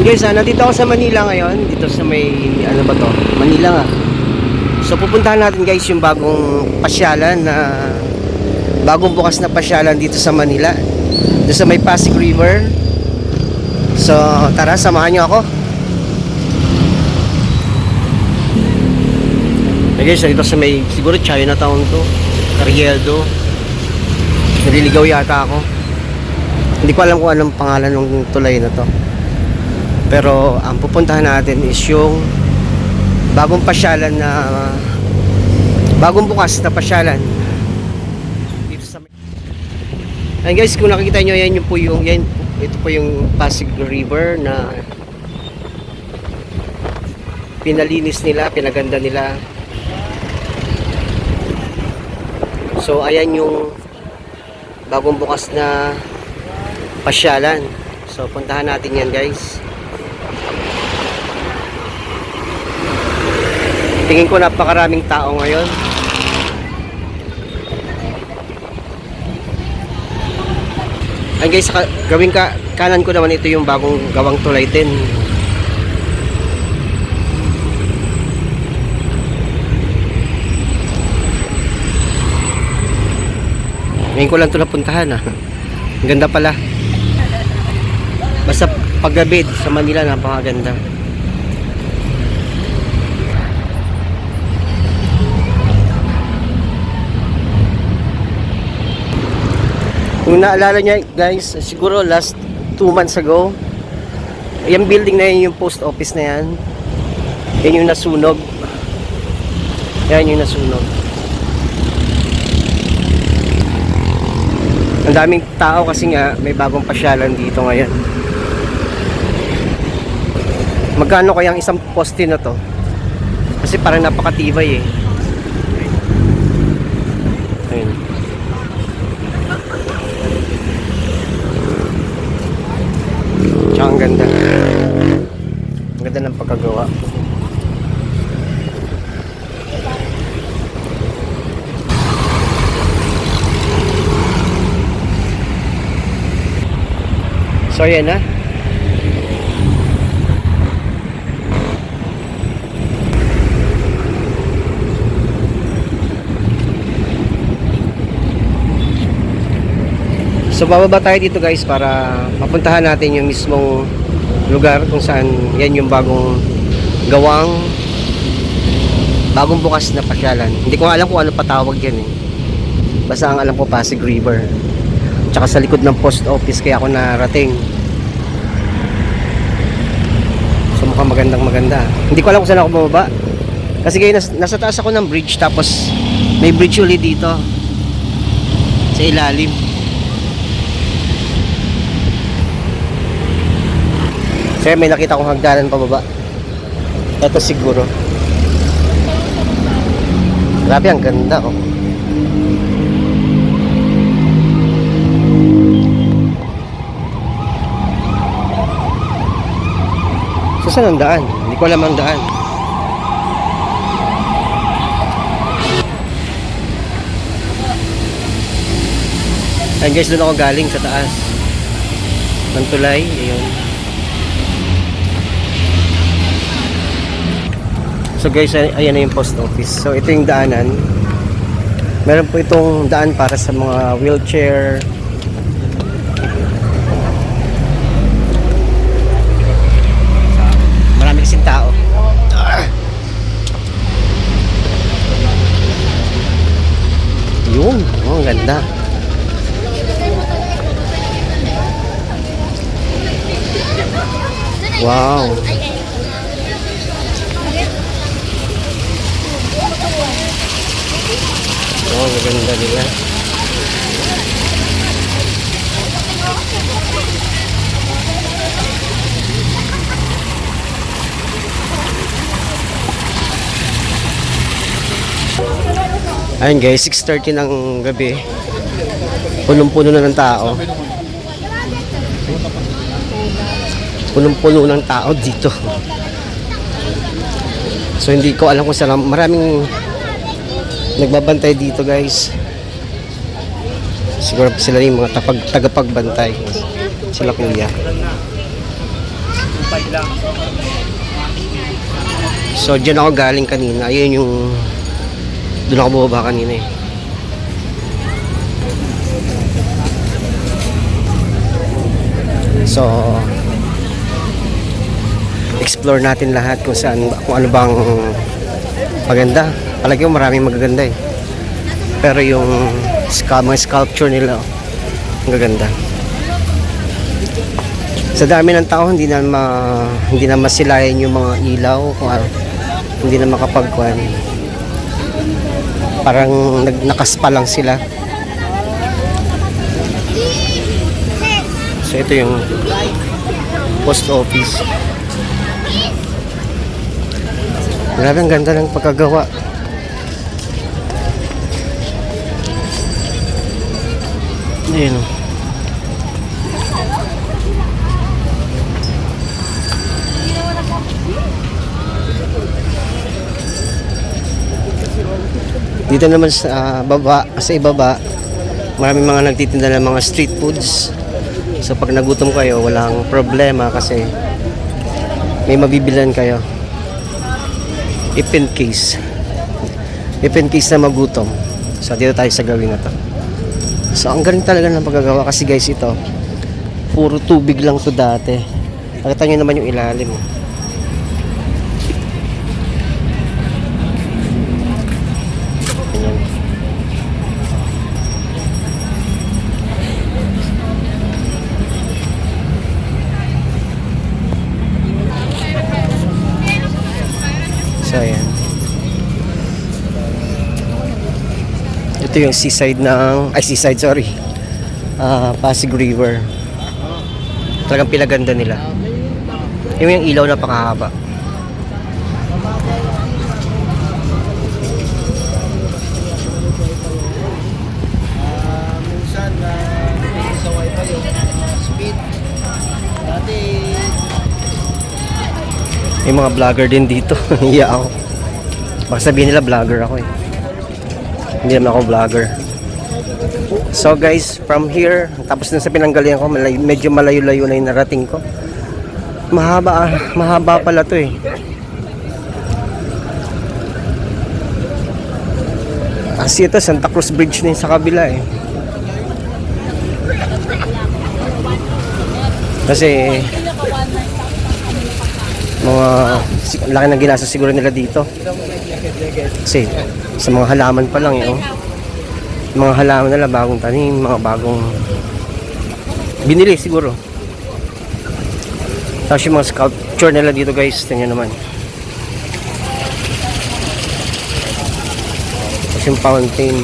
Ayun guys, ah, nandito ako sa Manila ngayon. Dito sa may, ano ba to? Manila nga. So pupuntahan natin guys yung bagong pasyalan na bagong bukas na pasyalan dito sa Manila. Dito sa may Pasig River. So tara, samahan niyo ako. Ayun guys, dito sa may, siguro Chinatown to. Carriedo. Naliligaw yata ako. Hindi ko alam kung anong pangalan ng tulay na to. Pero ang pupuntahan natin is yung bagong pasyalan na bagong bukas na pasyalan dito sa Ayun guys, kung nakikita nyo, yan yung po yung yan, ito po yung Pasig River na pinalinis nila, pinaganda nila. So ayan yung bagong bukas na pasyalan. So puntahan natin yan guys. Tingin ko napakaraming tao ngayon. Ay guys, ka, gawin ka kanan ko naman ito yung bagong gawang tulay din. Ngayon ko lang ito napuntahan ah. Ang ganda pala. Basta paggabi sa Manila napakaganda. Kung naalala niya guys, siguro last 2 months ago, yung building na yun, yung post office na yan, yan yung nasunog. Yan yung nasunog. Ang daming tao kasi nga may bagong pasyalan dito ngayon. Magkano kayang isang poste na to? Kasi parang napakatibay eh. Ayun. Tsaka ang ganda. Ang ganda ng pagkagawa. So ayan na. So bababa tayo dito guys para mapuntahan natin yung mismong lugar kung saan yan yung bagong gawang bagong bukas na pasyalan. Hindi ko alam kung ano patawag yan eh. Basta ang alam ko Pasig River. Tsaka sa likod ng post office kaya ako narating. So mukhang magandang maganda. Hindi ko alam kung saan ako bumaba. Kasi ngayon nas- nasa taas ako ng bridge tapos may bridge ulit dito. Sa ilalim. Sir, may nakita kong hagdanan pababa. Ito siguro. Grabe, ang ganda oh. So, saan ang daan? Hindi ko alam ang daan. Ayun guys, doon ako galing sa taas. Ng tulay, ayun. So guys, ay- ayan na yung post office. So ito yung daanan. Meron po itong daan para sa mga wheelchair. Ang ganda. Wow. Oh, ang ganda nila. Ayun guys, 6.30 ng gabi. Punong-puno na ng tao. Punong-puno ng tao dito. So hindi ko alam kung saan. Maraming nagbabantay dito guys. Siguro sila yung mga tapag, tagapagbantay. Sila kuya. So, dyan ako galing kanina. Ayun yung... Doon ako bumaba kanina eh. So, explore natin lahat kung saan, kung ano bang maganda. Palagi ko maraming magaganda eh. Pero yung mga sculpture nila, oh, ang gaganda. Sa dami ng tao, hindi na ma, hindi na masilayan yung mga ilaw, kung ano, hindi na makapagkuhan. Parang nag, nakaspa lang sila. So ito yung post office. Grabe ang ganda ng pagkagawa. Ayun o. Dito naman sa baba, sa ibaba, maraming mga nagtitinda ng mga street foods. So pag nagutom kayo, walang problema kasi may mabibilan kayo. If in case. If case na magutom. So dito tayo sa gawin na to. So ang galing talaga ng pagkagawa kasi guys ito, puro tubig lang to dati. Nakita nyo naman yung ilalim. Ito yung seaside ng... Ay, seaside, sorry. Ah, Pasig River. Talagang pinaganda nila. Yung yung ilaw na pakahaba. uh, May mga vlogger din dito. Iya ako. Baka sabihin nila vlogger ako eh. Hindi naman ako vlogger. So guys, from here, tapos na sa pinanggalingan ko, malay, medyo malayo-layo na yung narating ko. Mahaba, ah, mahaba pala to eh. Kasi ito, Santa Cruz Bridge na sa kabila eh. Kasi mga laki ng ginasa siguro nila dito. Kasi sa mga halaman pa lang yun. Mga halaman nila bagong tanim, mga bagong binili siguro. Tapos yung mga sculpture nila dito guys, tingnan naman. Tapos yung fountain.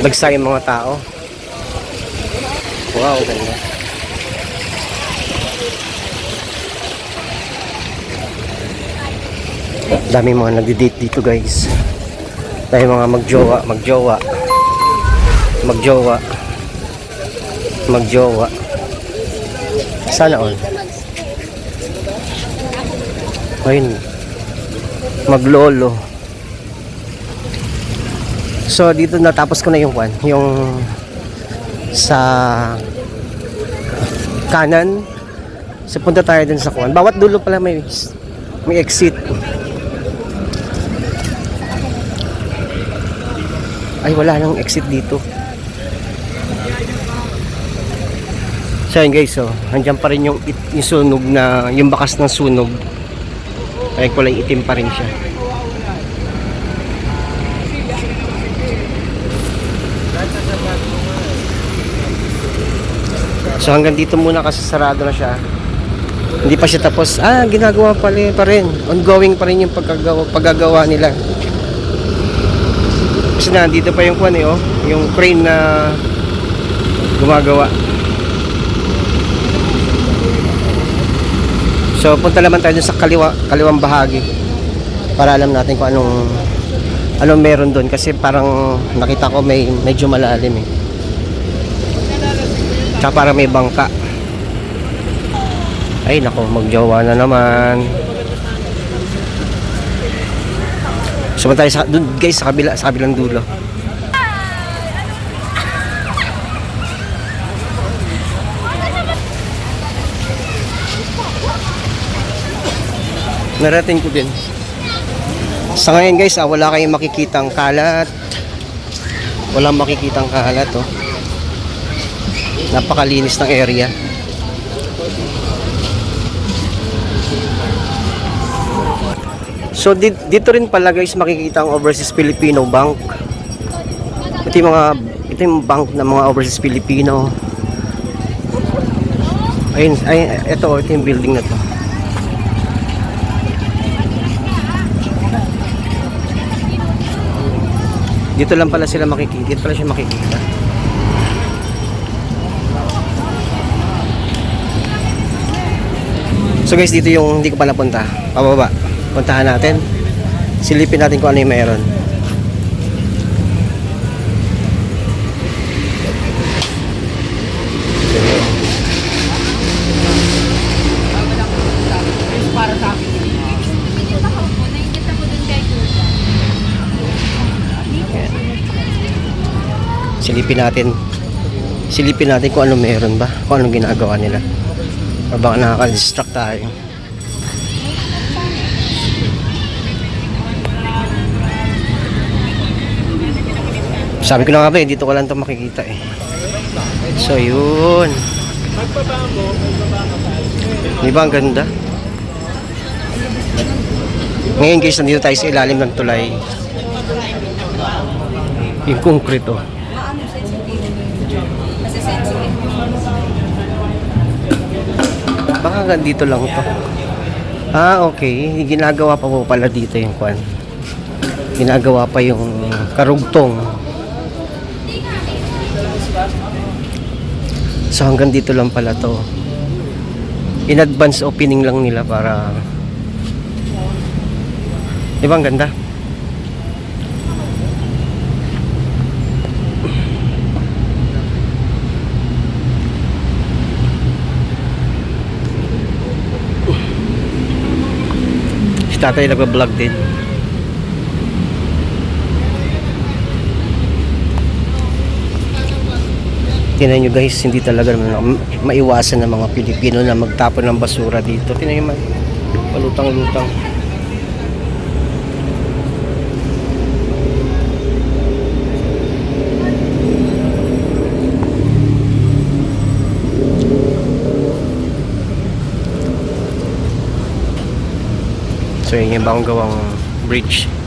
Bagsa yung mga tao. Wow, ganda. Dami mga nagdi-date dito guys. Dahil mga magjowa, magjowa. Magjowa. Magjowa. Sana all. Ayun. Maglolo. So dito natapos ko na yung kwan, yung sa kanan. So punta tayo dun sa kwan. Bawat dulo pala may may exit. Ay wala nang exit dito. So yun guys, so andyan pa rin yung, yung sunog na, yung bakas ng sunog. Ay kulay itim pa rin siya. So hanggang dito muna kasi sarado na siya. Hindi pa siya tapos. Ah, ginagawa pa rin, pa rin. Ongoing pa rin yung pagkagawa, paggagawa nila. Kasi nandito pa yung kwan eh, oh, yung crane na gumagawa. So punta naman tayo sa kaliwa, kaliwang bahagi para alam natin kung anong anong meron doon kasi parang nakita ko may medyo malalim eh. Tsaka parang may bangka. Ay nako, magjowa na naman. Sama sa, dun, guys, sa, kabila, sa kabilang dulo. Narating ko din. Sa ngayon guys, ah, wala kayong makikitang kalat. Walang makikitang kalat, oh. Napakalinis ng area. So di- dito rin pala guys makikita ang Overseas Filipino Bank. Ito yung mga ito yung bank ng mga Overseas Filipino. Ayun, ay ito ito yung building na to. Dito lang pala sila makikita. Dito pala siya makikita. So guys, dito yung hindi ko pa napunta. Pababa. Puntahan natin. Silipin natin kung ano yung Kuya. Silipin natin. Silipin natin kung ano meron ba. Kung anong ginagawa nila. Baka nakaka-distract tayo. Sabi ko na nga ba eh, dito ko lang ito makikita eh. So yun. Di ba ang ganda? Ngayon guys, nandito tayo sa ilalim ng tulay. Yung konkreto. Sensitive. Baka dito lang to. Ah, okay. Ginagawa pa po pala dito yung kwan. Ginagawa pa yung karugtong. So hanggang dito lang pala to. In advance opening lang nila para Di ba ang ganda? Si tatay nagpa-vlog din. Tingnan nyo guys, hindi talaga maiwasan ng mga Pilipino na magtapon ng basura dito. Tingnan nyo palutang-lutang. So yun yung bagong gawang bridge.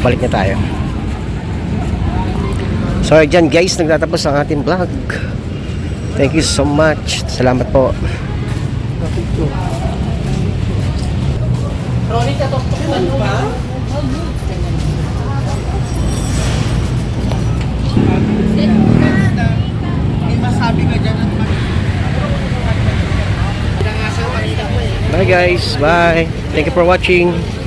Balik na tayo. So dyan guys, nagtatapos ang ating vlog. Thank you so much. Salamat po. Katoktokan mo ba? Bye guys. Bye. Thank you for watching.